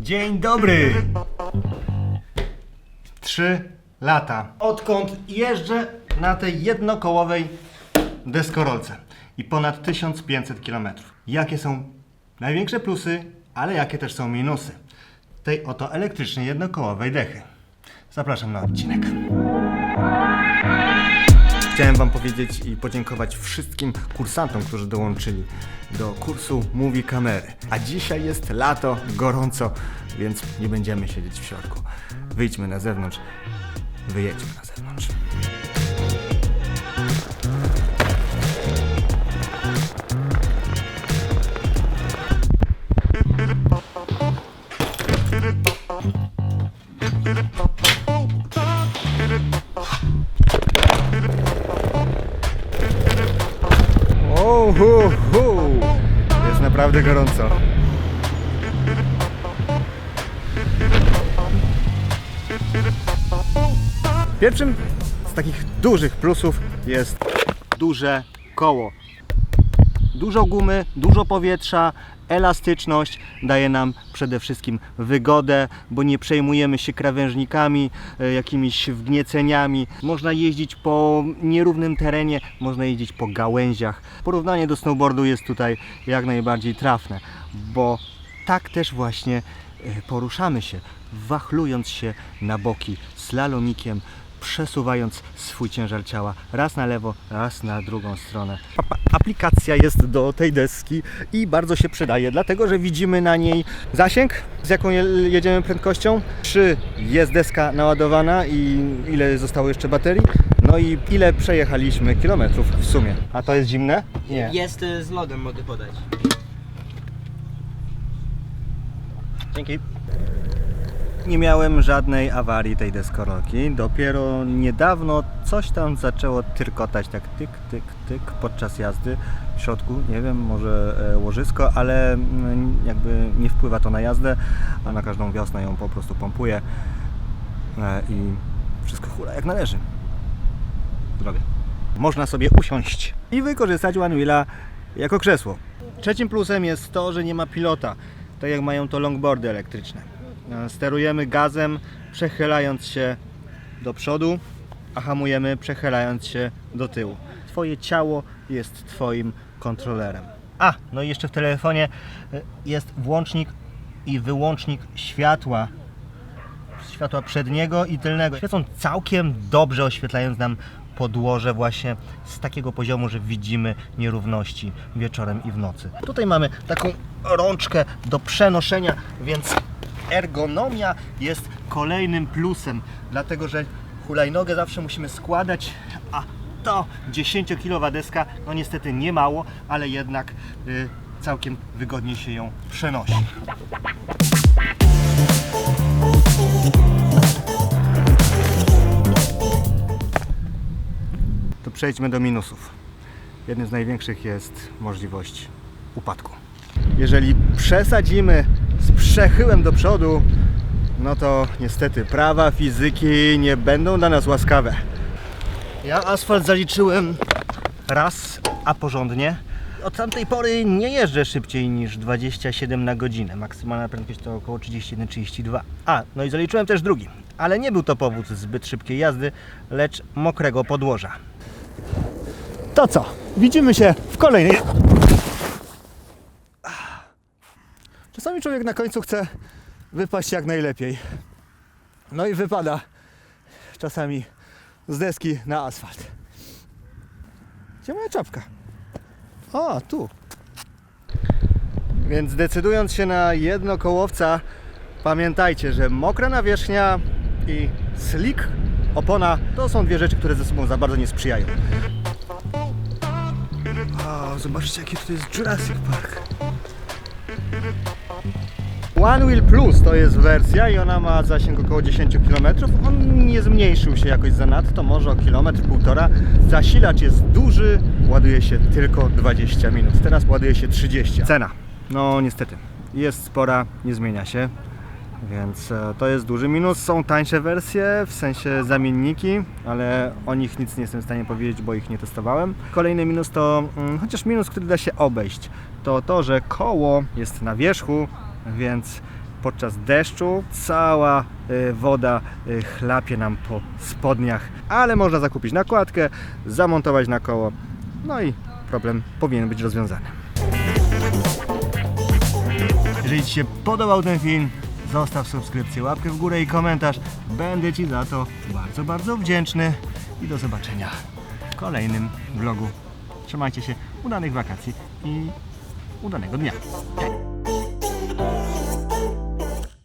Dzień dobry! Trzy lata. Odkąd jeżdżę na tej jednokołowej deskorolce i ponad 1500 km. Jakie są największe plusy, ale jakie też są minusy tej oto elektrycznej jednokołowej dechy? Zapraszam na odcinek. Chciałem Wam powiedzieć i podziękować wszystkim kursantom, którzy dołączyli do kursu Mówi Kamery. A dzisiaj jest lato, gorąco, więc nie będziemy siedzieć w środku. Wyjdźmy na zewnątrz, wyjedźmy na zewnątrz. O, hu, hu. Jest naprawdę gorąco. Pierwszym z takich dużych plusów jest duże koło. Dużo gumy, dużo powietrza, elastyczność daje nam przede wszystkim wygodę, bo nie przejmujemy się krawężnikami, e, jakimiś wgnieceniami. Można jeździć po nierównym terenie, można jeździć po gałęziach. Porównanie do snowboardu jest tutaj jak najbardziej trafne, bo tak też właśnie e, poruszamy się, wachlując się na boki slalomikiem, przesuwając swój ciężar ciała raz na lewo, raz na drugą stronę. Aplikacja jest do tej deski i bardzo się przydaje, dlatego że widzimy na niej zasięg, z jaką je- jedziemy prędkością, czy jest deska naładowana i ile zostało jeszcze baterii, no i ile przejechaliśmy kilometrów w sumie. A to jest zimne? Nie. Jest y, z lodem, mogę podać. Dzięki. Nie miałem żadnej awarii tej deskorolki. Dopiero niedawno coś tam zaczęło tyrkotać tak tyk, tyk, tyk podczas jazdy. W środku, nie wiem, może e, łożysko, ale mm, jakby nie wpływa to na jazdę, a na każdą wiosnę ją po prostu pompuję e, i wszystko hula jak należy. Zrobię. Można sobie usiąść i wykorzystać One Wheela jako krzesło. Trzecim plusem jest to, że nie ma pilota, tak jak mają to longboardy elektryczne. E, Sterujemy gazem, przechylając się do przodu, a hamujemy przechylając się do tyłu. Twoje ciało jest Twoim kontrolerem. A, no i jeszcze w telefonie e, jest włącznik i wyłącznik światła światła przedniego i tylnego. Świecą całkiem dobrze, oświetlając nam podłoże właśnie z takiego poziomu, że widzimy nierówności wieczorem i w nocy. Tutaj mamy taką rączkę do przenoszenia, więc ergonomia jest kolejnym plusem, dlatego że hulajnogę zawsze musimy składać, a to 10-kilowa deska, no niestety nie mało, ale jednak y, całkiem wygodnie się ją przenosi. To przejdźmy do minusów. Jednym z największych jest możliwość upadku. Jeżeli przesadzimy przechyłem do przodu, no to niestety prawa fizyki nie będą dla nas łaskawe. Ja asfalt zaliczyłem raz, a porządnie. Od tamtej pory nie jeżdżę szybciej niż 27 na godzinę. Maksymalna prędkość to około 31-32. A, no i zaliczyłem też drugi. Ale nie był to powód zbyt szybkiej jazdy, lecz mokrego podłoża. To co? Widzimy się w kolejnej. Czasami człowiek na końcu chce wypaść jak najlepiej. No i wypada czasami z deski na asfalt. Gdzie moja czapka? O, tu. Więc decydując się na jednokołowca, pamiętajcie, że mokra nawierzchnia i slick opona to są dwie rzeczy, które ze sobą za bardzo nie sprzyjają. O, zobaczcie jakie tutaj jest Jurassic Park. One Wheel Plus to jest wersja i ona ma zasięg około 10 km. On nie zmniejszył się jakoś zanadto, może o kilometr, półtora. Zasilacz jest duży, ładuje się tylko 20 minut. Teraz ładuje się 30. Cena. No niestety, jest spora, nie zmienia się. Więc e, to jest duży minus. Są tańsze wersje, w sensie zamienniki, ale o nich nic nie jestem w stanie powiedzieć, bo ich nie testowałem. Kolejny minus to, mm, chociaż minus, który da się obejść, to to, że koło jest na wierzchu, więc podczas deszczu cała y, woda y, chlapie nam po spodniach, ale można zakupić nakładkę, zamontować na koło, no i problem powinien być rozwiązany. Jeżeli Ci się podobał ten film, zostaw subskrypcję, łapkę w górę i komentarz. Będę Ci za to bardzo, bardzo wdzięczny i do zobaczenia w kolejnym vlogu. Trzymajcie się, udanych wakacji i udanego dnia. Hej!